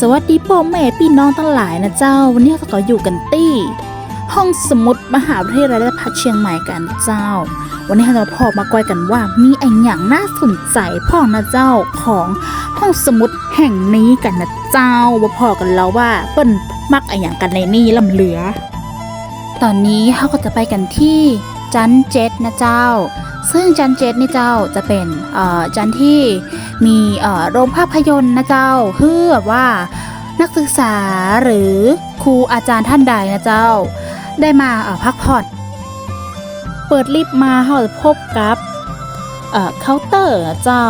สวัสดีพ่อแม่พี่น้องทั้งหลายนะเจ้า วันนี้เราก็อยู่กันตี้ห้องสมุดมหาวิทยาลัยราชภัฏเชียงใหม่กันเจ้า วันนี้เราพอมาก้อยกันว่ามีไอ้อย่างน่าสนใจพ่อนะเจ้าของห้องสมุดแห่งนี้กันนะเจ้าว่าพอกันแล้วว่าเปิ้นมักไอ้อย่างกันในนี่ลำเหลือ ตอนนี้เขาก็จะไปกันที่ จันเจ็ดนะเจ้า ซึ่งจันเจ็ดนี่เจ้าจะเป็นจันที่มีโรงภาพยนตร์นะเจ้าเพื่อว่านักศึกษาหรือครูอาจารย์ท่านใดนะเจ้า ได้มาพักผ่อนเปิดลิฟต์มาเขาจะพบกับเอ่อเคาน์เตอร์นะเจ้า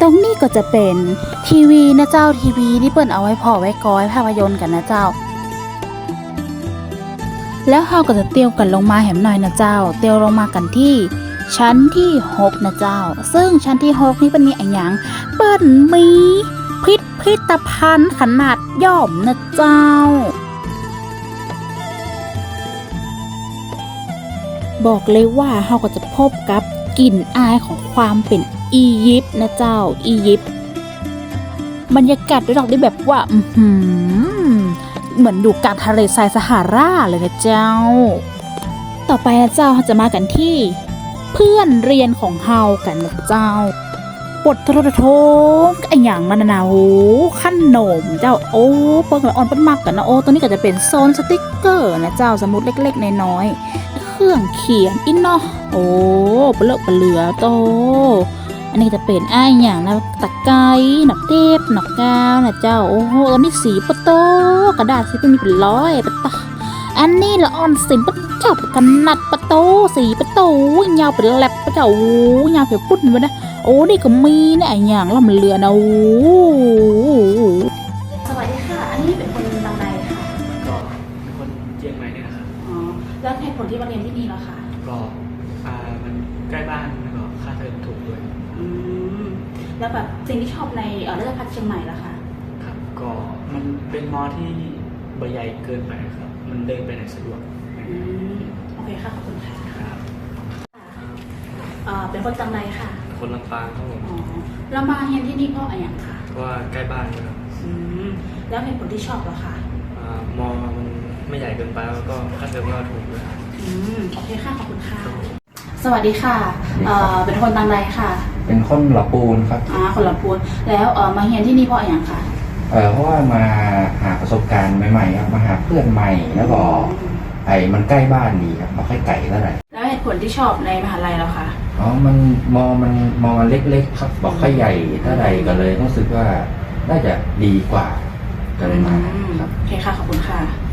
ตรงนี้ก็จะเป็นทีวีนะเจ้าทีวีที่เปิดเอาไว้พอไว้ก้อยภาพยนตร์กันนะเจ้า แล้วเราก็จะเตียวกันลงมาแหมหน่อยนะเจ้า เตียวลงมากันที่ ชั้นที่6นะเจ้า ซึ่งชั้นที่6นี่เป็นมีอะไรอย่างเปิ้นมีพิษพิธภัณฑ์ขนาดย่อมนะเจ้าบอกเลยว่าเราก็จะพบกับกลิ่นอายของความเป็นอียิปต์นะเจ้าอียิปต์บรรยากาศด้วยดอกได้แบบว่า อือหือ เหมือนอยู่กลางทะเลทรายซาฮาราเลยนะเจ้า ต่อไปนะเจ้าจะมากันที่ เพื่อนเรียนของเฮากันนะเจ้าปดโทรโทงไออย่างมันนะโอ้ขั้นโหนมเจ้าโอ้เปิ้งอ่อนเปิ้นมากกันนะโอ้ตัวนี้ก็จะเป็นโซนสติ๊กเกอร์นะเจ้าสมุดเล็กๆน้อยๆเครื่องเขียนอินเนาะโอ้เปลือกเปลือโต อันนี้ก็จะเป็นอ้ายอย่างนะตะไคร้หนักเทปหนักกาวนะเจ้าโอ้โหตัวนี้สีปะโตกระดาษสีเป็นมีเป็นร้อยปะตะอันนี้ละอ่อนสินปะเจ้ากันนัดปะโตสีปะโตยาวเป็นแลบปะเจ้าโอ้ยาวเผียวปุ่นไปนะโอ้นี่ก็มีนะไอ้อย่างลำเรือนะโอ้สวัสดีค่ะ อันนี้เป็นคนบางใดค่ะก็เป็นคนเชียงใหม่เนี่ยนะครับอ๋อแล้วเหตุผลที่มาเรียนที่นี่เหรอคะก็อ่ามันใกล้บ้านแล้วก็ค่าเทอมถูกด้วย อืม แล้วแบบสิ่งที่ชอบในเออราชภัฏเชียงใหม่เหรอคะครับก็มันเป็นมอที่ใบใหญ่เกินไปครับ มันเดินไปไหนสะดวกอืมโอเคค่ะขอบคุณค่ะครับเอ่อเป็นคนจังไรค่ะคนลำปางครับผมอ๋อเรามาเรียนที่นี่เพราะอะไรอย่างค่ะเพราะว่าใกล้บ้านนะครับอืมแล้วเหตุผลที่ชอบเหรอคะอ่ามอมันไม่ใหญ่เกินไปแล้วก็ค่าเทอมก็ถูกด้วยครับ อืมโอเคค่ะขอบคุณค่ะ สวัสดีค่ะเอ่อเป็นคนตังไรค่ะ เป็นคนหลับปูนครับอ่าคนละพูนแล้วเอ่อมาเรียนที่นี่เพราะอะไรอย่างค่ะเออเพราะว่ามาหาประสบการณ์ใหม่ๆครับมาหาเพื่อนใหม่แล้วก็ไอ้มันใกล้บ้านดีครับมาค่อยไก่เท่าไหร่แล้วเหตุผลที่ชอบในมหาลัยเราค่ะอ๋อมันมองมันมองมันเล็กๆครับบอกค่อยใหญ่เท่าไหร่ก็เลยรู้สึกว่าน่าจะดีกว่าก็เลยมาอืมครับ โอเคค่ะขอบคุณค่ะ